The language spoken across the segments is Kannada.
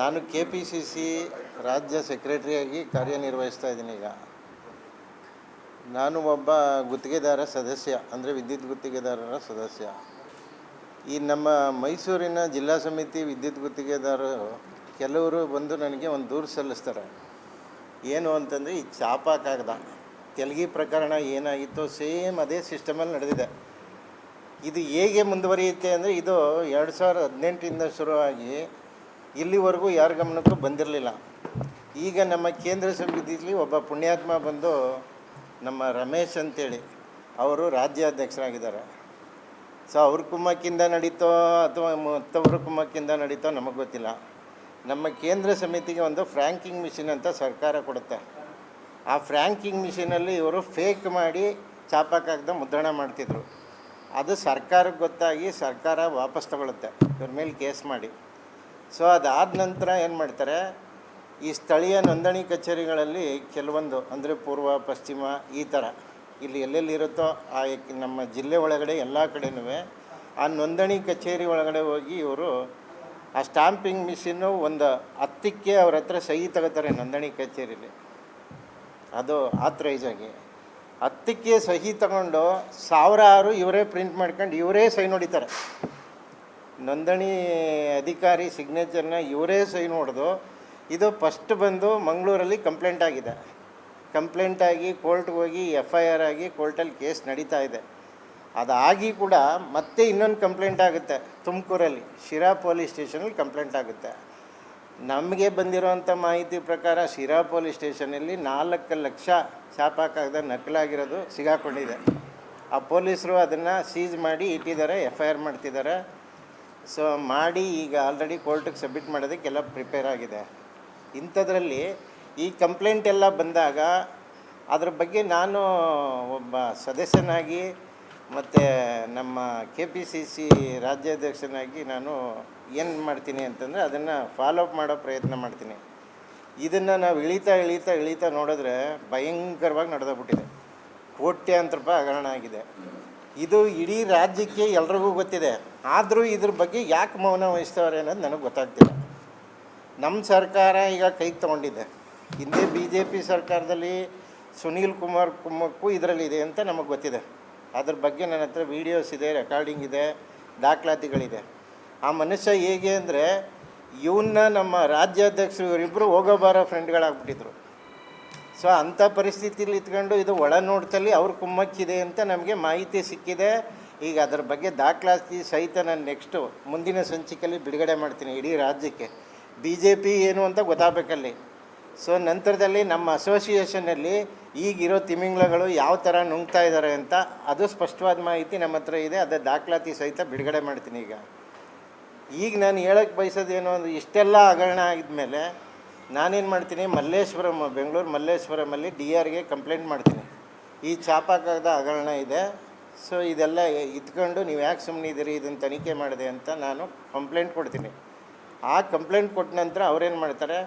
ನಾನು ಕೆ ಪಿ ಸಿ ಸಿ ರಾಜ್ಯ ಸೆಕ್ರೆಟರಿಯಾಗಿ ಕಾರ್ಯನಿರ್ವಹಿಸ್ತಾ ಇದ್ದೀನಿ ಈಗ. ನಾನು ಒಬ್ಬ ಗುತ್ತಿಗೆದಾರ ಸದಸ್ಯ, ಅಂದರೆ ವಿದ್ಯುತ್ ಗುತ್ತಿಗೆದಾರರ ಸದಸ್ಯ. ಈ ನಮ್ಮ ಮೈಸೂರಿನ ಜಿಲ್ಲಾ ಸಮಿತಿ ವಿದ್ಯುತ್ ಗುತ್ತಿಗೆದಾರರು ಕೆಲವರು ಬಂದು ನನಗೆ ಒಂದು ದೂರು ಸಲ್ಲಿಸ್ತಾರೆ. ಏನು ಅಂತಂದರೆ, ಈ ಚಾಪಾ ಕಾಗದ, ತೆಲಗಿ ಪ್ರಕರಣ ಏನಾಗಿತ್ತು ಸೇಮ್ ಅದೇ ಸಿಸ್ಟಮಲ್ಲಿ ನಡೆದಿದೆ. ಇದು ಹೇಗೆ ಮುಂದುವರಿಯುತ್ತೆ ಅಂದರೆ, ಇದು ಎರಡು ಸಾವಿರದ ಹದಿನೆಂಟರಿಂದ ಶುರುವಾಗಿ ಇಲ್ಲಿವರೆಗೂ ಯಾರ ಗಮನಕ್ಕೂ ಬಂದಿರಲಿಲ್ಲ. ಈಗ ನಮ್ಮ ಕೇಂದ್ರ ಸಮಿತಿಯಲ್ಲಿ ಒಬ್ಬ ಪುಣ್ಯಾತ್ಮ ಬಂದು ನಮ್ಮ ರಮೇಶ್ ಅಂತೇಳಿ, ಅವರು ರಾಜ್ಯಾಧ್ಯಕ್ಷರಾಗಿದ್ದಾರೆ. ಸೊ ಅವ್ರ ಕುಮ್ಮಕ್ಕಿಂದ ನಡೀತೋ ಅಥವಾ ಮತ್ತವ್ರ ಕುಮ್ಮಕ್ಕಿಂದ ನಡೀತೋ ನಮಗೆ ಗೊತ್ತಿಲ್ಲ. ನಮ್ಮ ಕೇಂದ್ರ ಸಮಿತಿಗೆ ಒಂದು ಫ್ರ್ಯಾಂಕಿಂಗ್ ಮಿಷಿನ್ ಅಂತ ಸರ್ಕಾರ ಕೊಡುತ್ತೆ. ಆ ಫ್ರ್ಯಾಂಕಿಂಗ್ ಮಿಷಿನಲ್ಲಿ ಇವರು ಫೇಕ್ ಮಾಡಿ ಚಾಪಕ್ಕಾಗ್ದ ಮುದ್ರಣ ಮಾಡ್ತಿದ್ರು. ಅದು ಸರ್ಕಾರಕ್ಕೆ ಗೊತ್ತಾಗಿ ಸರ್ಕಾರ ವಾಪಸ್ ತಗೊಳುತ್ತೆ. ಇವ್ರ ಮೇಲೆ ಕೇಸ್ ಮಾಡಿ. ಸೊ ಅದಾದ ನಂತರ ಏನು ಮಾಡ್ತಾರೆ, ಈ ಸ್ಥಳೀಯ ನೋಂದಣಿ ಕಚೇರಿಗಳಲ್ಲಿ ಕೆಲವೊಂದು, ಅಂದರೆ ಪೂರ್ವ, ಪಶ್ಚಿಮ, ಈ ಥರ ಇಲ್ಲಿ ಎಲ್ಲೆಲ್ಲಿ ಇರುತ್ತೋ ಆ ನಮ್ಮ ಜಿಲ್ಲೆ ಒಳಗಡೆ ಎಲ್ಲ ಕಡೆನೂ ಆ ನೋಂದಣಿ ಕಚೇರಿ ಒಳಗಡೆ ಹೋಗಿ ಇವರು ಆ ಸ್ಟಾಂಪಿಂಗ್ ಮಿಷಿನ್ನು ಒಂದು ಹತ್ತಕ್ಕೆ ಅವ್ರ ಹತ್ರ ಸಹಿ ತಗೋತಾರೆ ನೋಂದಣಿ ಕಚೇರಿಲಿ. ಅದು ಆಥರೈಸ್ ಆಗಿ. ಹತ್ತಕ್ಕೆ ಸಹಿ ತಗೊಂಡು ಸಾವಿರಾರು ಇವರೇ ಪ್ರಿಂಟ್ ಮಾಡ್ಕೊಂಡು ಇವರೇ ಸಹಿ ಹೊಡಿತಾರೆ ನೋಂದಣಿ ಅಧಿಕಾರಿ ಸಿಗ್ನೇಚರ್ನ ಇವರೇ ಸೈನ್ ಹೊಡೆದು ಇದು ಫಸ್ಟ್ ಬಂದು ಮಂಗಳೂರಲ್ಲಿ ಕಂಪ್ಲೇಂಟ್ ಆಗಿದೆ. ಕಂಪ್ಲೇಂಟ್ ಆಗಿ ಕೋರ್ಟ್ಗೆ ಹೋಗಿ ಎಫ್ ಐ ಆರ್ ಆಗಿ ಕೋರ್ಟಲ್ಲಿ ಕೇಸ್ ನಡೀತಾ ಇದೆ. ಅದಾಗಿ ಕೂಡ ಮತ್ತೆ ಇನ್ನೊಂದು ಕಂಪ್ಲೇಂಟ್ ಆಗುತ್ತೆ, ತುಮಕೂರಲ್ಲಿ, ಶಿರಾ ಪೊಲೀಸ್ ಸ್ಟೇಷನಲ್ಲಿ ಕಂಪ್ಲೇಂಟ್ ಆಗುತ್ತೆ. ನಮಗೆ ಬಂದಿರೋವಂಥ ಮಾಹಿತಿ ಪ್ರಕಾರ ಶಿರಾ ಪೊಲೀಸ್ ಸ್ಟೇಷನಲ್ಲಿ ನಾಲ್ಕು ಲಕ್ಷ ಚಾಪಾಕಾಗದ ನಕಲಾಗಿರೋದು ಸಿಗಾಕೊಂಡಿದೆ. ಆ ಪೊಲೀಸರು ಅದನ್ನು ಸೀಜ್ ಮಾಡಿ ಇಟ್ಟಿದ್ದಾರೆ ಎಫ್ ಐ ಆರ್ ಮಾಡ್ತಿದ್ದಾರೆ. ಸೊ ಮಾಡಿ ಈಗ ಆಲ್ರೆಡಿ ಕೋರ್ಟಿಗೆ ಸಬ್ಮಿಟ್ ಮಾಡೋದಕ್ಕೆಲ್ಲ ಪ್ರಿಪೇರ್ ಆಗಿದೆ. ಇಂಥದ್ರಲ್ಲಿ ಈ ಕಂಪ್ಲೇಂಟ್ ಎಲ್ಲ ಬಂದಾಗ ಅದ್ರ ಬಗ್ಗೆ ನಾನು ಒಬ್ಬ ಸದಸ್ಯನಾಗಿ ಮತ್ತು ನಮ್ಮ ಕೆ ಪಿ ಸಿ ಸಿ ರಾಜ್ಯಾಧ್ಯಕ್ಷನಾಗಿ ನಾನು ಏನು ಮಾಡ್ತೀನಿ ಅಂತಂದರೆ ಅದನ್ನು ಫಾಲೋ ಅಪ್ ಮಾಡೋ ಪ್ರಯತ್ನ ಮಾಡ್ತೀನಿ. ಇದನ್ನು ನಾವು ಇಳಿತಾ ಇಳಿತಾ ಇಳಿತಾ ನೋಡಿದ್ರೆ ಭಯಂಕರವಾಗಿ ನಡೆದೋಗ್ಬಿಟ್ಟಿದೆ. ಕೋಟ್ಯಾಂತರ ರೂಪಾಯಿ ಹಗರಣ ಆಗಿದೆ. ಇದು ಇಡೀ ರಾಜ್ಯಕ್ಕೆ ಎಲ್ರಿಗೂ ಗೊತ್ತಿದೆ. ಆದರೂ ಇದ್ರ ಬಗ್ಗೆ ಯಾಕೆ ಮೌನ ವಹಿಸ್ತವ್ರೆ ಅನ್ನೋದು ನನಗೆ ಗೊತ್ತಾಗ್ತಿಲ್ಲ. ನಮ್ಮ ಸರ್ಕಾರ ಈಗ ಕೈಗೆ ತೊಗೊಂಡಿದೆ. ಹಿಂದೆ ಬಿ ಜೆ ಪಿ ಸರ್ಕಾರದಲ್ಲಿ ಸುನೀಲ್ ಕುಮಾರ್ ಕುಮ್ಮಕ್ಕೂ ಇದರಲ್ಲಿ ಇದೆ ಅಂತ ನಮಗೆ ಗೊತ್ತಿದೆ. ಅದ್ರ ಬಗ್ಗೆ ನನ್ನ ಹತ್ರ ವೀಡಿಯೋಸ್ ಇದೆ, ರೆಕಾರ್ಡಿಂಗ್ ಇದೆ, ದಾಖಲಾತಿಗಳಿದೆ. ಆ ಮನುಷ್ಯ ಹೇಗೆ ಅಂದರೆ ಇವನ್ನ ನಮ್ಮ ರಾಜ್ಯಾಧ್ಯಕ್ಷರು ಇವರಿಬ್ಬರು ಹೋಗೋ ಬಾರೋ ಫ್ರೆಂಡ್ಗಳಾಗ್ಬಿಟ್ಟಿದ್ರು ಸೊ ಅಂಥ ಪರಿಸ್ಥಿತಿಲಿ ಇಟ್ಕೊಂಡು ಇದು ಒಳ ನೋಡ್ತಲ್ಲಿ ಅವ್ರ ಕುಮ್ಮಕ್ಕಿದೆ ಅಂತ ನಮಗೆ ಮಾಹಿತಿ ಸಿಕ್ಕಿದೆ. ಈಗ ಅದ್ರ ಬಗ್ಗೆ ದಾಖಲಾತಿ ಸಹಿತ ನಾನು ನೆಕ್ಸ್ಟು ಮುಂದಿನ ಸಂಚಿಕೆಯಲ್ಲಿ ಬಿಡುಗಡೆ ಮಾಡ್ತೀನಿ ಇಡೀ ರಾಜ್ಯಕ್ಕೆ. ಬಿ ಜೆ ಪಿ ಏನು ಅಂತ ಗೊತ್ತಾಗಬೇಕಲ್ಲಿ. ಸೊ ನಂತರದಲ್ಲಿ ನಮ್ಮ ಅಸೋಸಿಯೇಷನಲ್ಲಿ ಈಗಿರೋ ತಿಮಿಂಗ್ಲಗಳು ಯಾವ ಥರ ನುಂಗ್ತಾ ಇದ್ದಾರೆ ಅಂತ ಅದು ಸ್ಪಷ್ಟವಾದ ಮಾಹಿತಿ ನಮ್ಮ ಹತ್ರ ಇದೆ. ಅದೇ ದಾಖಲಾತಿ ಸಹಿತ ಬಿಡುಗಡೆ ಮಾಡ್ತೀನಿ ಈಗ. ಈಗ ನಾನು ಹೇಳಕ್ಕೆ ಬಯಸೋದೇನು ಅಂದರೆ ಇಷ್ಟೆಲ್ಲ ಹಗರಣ ಆಗಿದ್ಮೇಲೆ ನಾನೇನು ಮಾಡ್ತೀನಿ, ಮಲ್ಲೇಶ್ವರಂ, ಬೆಂಗಳೂರು ಮಲ್ಲೇಶ್ವರಮಲ್ಲಿ ಡಿ ಆರ್ಗೆ ಕಂಪ್ಲೇಂಟ್ ಮಾಡ್ತೀನಿ. ಈ ಚಾಪಾಕದ ಹಗರಣ ಇದೆ. ಸೊ ಇದೆಲ್ಲ ಇದ್ಕೊಂಡು ನೀವು ಯಾಕೆ ಸುಮ್ಮನೆ ಇದ್ದೀರಿ ಇದನ್ನು ತನಿಖೆ ಮಾಡಿದೆ ಅಂತ ನಾನು ಕಂಪ್ಲೇಂಟ್ ಕೊಡ್ತೀನಿ. ಆ ಕಂಪ್ಲೇಂಟ್ ಕೊಟ್ಟ ನಂತರ ಅವ್ರೇನು ಮಾಡ್ತಾರೆ,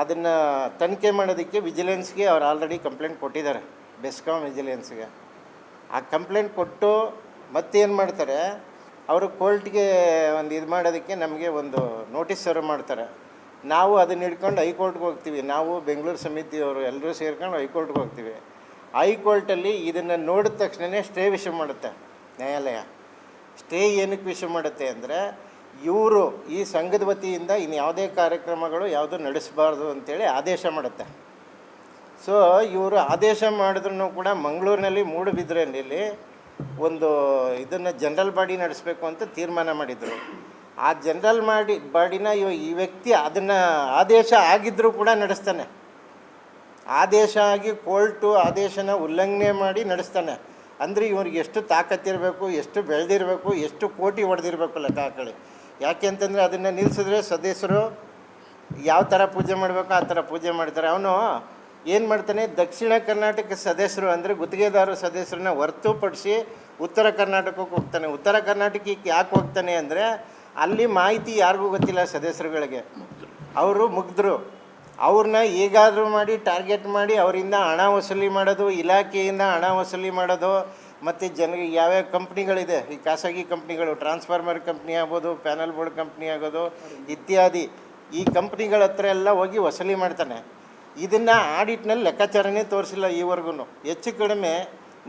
ಅದನ್ನು ತನಿಖೆ ಮಾಡೋದಕ್ಕೆ ವಿಜಿಲೆನ್ಸ್ಗೆ ಅವ್ರು ಆಲ್ರೆಡಿ ಕಂಪ್ಲೇಂಟ್ ಕೊಟ್ಟಿದ್ದಾರೆ ಬೆಸ್ಕಾಮ್ ವಿಜಿಲೆನ್ಸ್ಗೆ ಆ ಕಂಪ್ಲೇಂಟ್ ಕೊಟ್ಟು ಮತ್ತೇನು ಮಾಡ್ತಾರೆ, ಅವರು ಕೋರ್ಟ್ಗೆ ಒಂದು ಇದು ಮಾಡೋದಕ್ಕೆ ನಮಗೆ ಒಂದು ನೋಟಿಸ್ ಸರ್ವ್ ಮಾಡ್ತಾರೆ. ನಾವು ಅದನ್ನ ಹಿಡ್ಕೊಂಡು ಹೈಕೋರ್ಟ್ಗೆ ಹೋಗ್ತೀವಿ. ನಾವು ಬೆಂಗಳೂರು ಸಮಿತಿಯವರು ಎಲ್ಲರೂ ಸೇರ್ಕೊಂಡು ಹೈಕೋರ್ಟ್ಗೆ ಹೋಗ್ತೀವಿ. ಹೈಕೋರ್ಟಲ್ಲಿ ಇದನ್ನು ನೋಡಿದ ತಕ್ಷಣವೇ ಸ್ಟೇ ವಿಷಯ ಮಾಡುತ್ತೆ ನ್ಯಾಯಾಲಯ. ಸ್ಟೇ ಏನಕ್ಕೆ ವಿಷಯ ಮಾಡುತ್ತೆ ಅಂದರೆ, ಇವರು ಈ ಸಂಘದ ವತಿಯಿಂದ ಇನ್ನು ಯಾವುದೇ ಕಾರ್ಯಕ್ರಮಗಳು ಯಾವುದೂ ನಡೆಸಬಾರ್ದು ಅಂತೇಳಿ ಆದೇಶ ಮಾಡುತ್ತೆ. ಸೊ ಇವರು ಆದೇಶ ಮಾಡಿದ್ರು ಕೂಡ ಮಂಗಳೂರಿನಲ್ಲಿ ಮೂಡುಬಿದ್ರೆಯಲ್ಲಿ ಒಂದು ಇದನ್ನು ಜನರಲ್ ಬಾಡಿ ನಡೆಸಬೇಕು ಅಂತ ತೀರ್ಮಾನ ಮಾಡಿದರು. ಆ ಜನರಲ್ ಮಾಡಿ ಬಾಡಿನ ಇವ ಈ ವ್ಯಕ್ತಿ ಅದನ್ನು ಆದೇಶ ಆಗಿದ್ದರೂ ಕೂಡ ನಡೆಸ್ತಾನೆ. ಆದೇಶ ಆಗಿ ಕೋರ್ಟು ಆದೇಶನ ಉಲ್ಲಂಘನೆ ಮಾಡಿ ನಡೆಸ್ತಾನೆ. ಅಂದರೆ ಇವ್ರಿಗೆ ಎಷ್ಟು ತಾಕತ್ತಿರಬೇಕು ಎಷ್ಟು ಬೆಳೆದಿರಬೇಕು, ಎಷ್ಟು ಕೋಟಿ ಹೊಡೆದಿರಬೇಕು ಲೆಕ್ಕ ಯಾಕೆ ಅಂತಂದರೆ ಅದನ್ನು ನಿಲ್ಲಿಸಿದ್ರೆ ಸದಸ್ಯರು ಯಾವ ಥರ ಪೂಜೆ ಮಾಡಬೇಕು ಆ ಥರ ಪೂಜೆ ಮಾಡ್ತಾರೆ. ಅವನು ಏನು ಮಾಡ್ತಾನೆ, ದಕ್ಷಿಣ ಕರ್ನಾಟಕ ಸದಸ್ಯರು ಅಂದರೆ ಗುತ್ತಿಗೆದಾರ ಸದಸ್ಯರನ್ನ ಹೊರತುಪಡಿಸಿ ಉತ್ತರ ಕರ್ನಾಟಕಕ್ಕೆ ಹೋಗ್ತಾನೆ. ಉತ್ತರ ಕರ್ನಾಟಕಕ್ಕೆ ಯಾಕೆ ಹೋಗ್ತಾನೆ ಅಂದರೆ ಅಲ್ಲಿ ಮಾಹಿತಿ ಯಾರಿಗೂ ಗೊತ್ತಿಲ್ಲ ಸದಸ್ಯರುಗಳಿಗೆ. ಅವರು ಮುಗ್ಧರು ಅವ್ರನ್ನ ಹೇಗಾದರೂ ಮಾಡಿ ಟಾರ್ಗೆಟ್ ಮಾಡಿ ಅವರಿಂದ ಹಣ ವಸೂಲಿ ಮಾಡೋದು, ಇಲಾಖೆಯಿಂದ ಹಣ ವಸೂಲಿ ಮಾಡೋದು, ಮತ್ತು ಜನರಿಗೆ ಯಾವ್ಯಾವ ಕಂಪ್ನಿಗಳಿದೆ, ಈ ಖಾಸಗಿ ಕಂಪ್ನಿಗಳು, ಟ್ರಾನ್ಸ್ಫಾರ್ಮರ್ ಕಂಪ್ನಿ ಆಗ್ಬೋದು, ಪ್ಯಾನಲ್ ಬೋರ್ಡ್ ಕಂಪ್ನಿ ಆಗೋದು ಇತ್ಯಾದಿ. ಈ ಕಂಪ್ನಿಗಳ ಹತ್ರ ಎಲ್ಲ ಹೋಗಿ ವಸೂಲಿ ಮಾಡ್ತಾನೆ. ಇದನ್ನು ಆಡಿಟ್ನಲ್ಲಿ ಲೆಕ್ಕಾಚಾರನೇ ತೋರಿಸಿಲ್ಲ ಈವರೆಗೂ ಹೆಚ್ಚು ಕಡಿಮೆ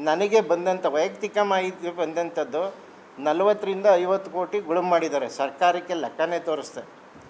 ನನಗೆ ಬಂದಂಥ ವೈಯಕ್ತಿಕ ಮಾಹಿತಿ ಬಂದಂಥದ್ದು ನಲವತ್ತರಿಂದ ಐವತ್ತು ಕೋಟಿ ಗುಳುಮ್ ಮಾಡಿದ್ದಾರೆ. ಸರ್ಕಾರಕ್ಕೆ ಲೆಕ್ಕನೇ ತೋರಿಸ್ದೆ.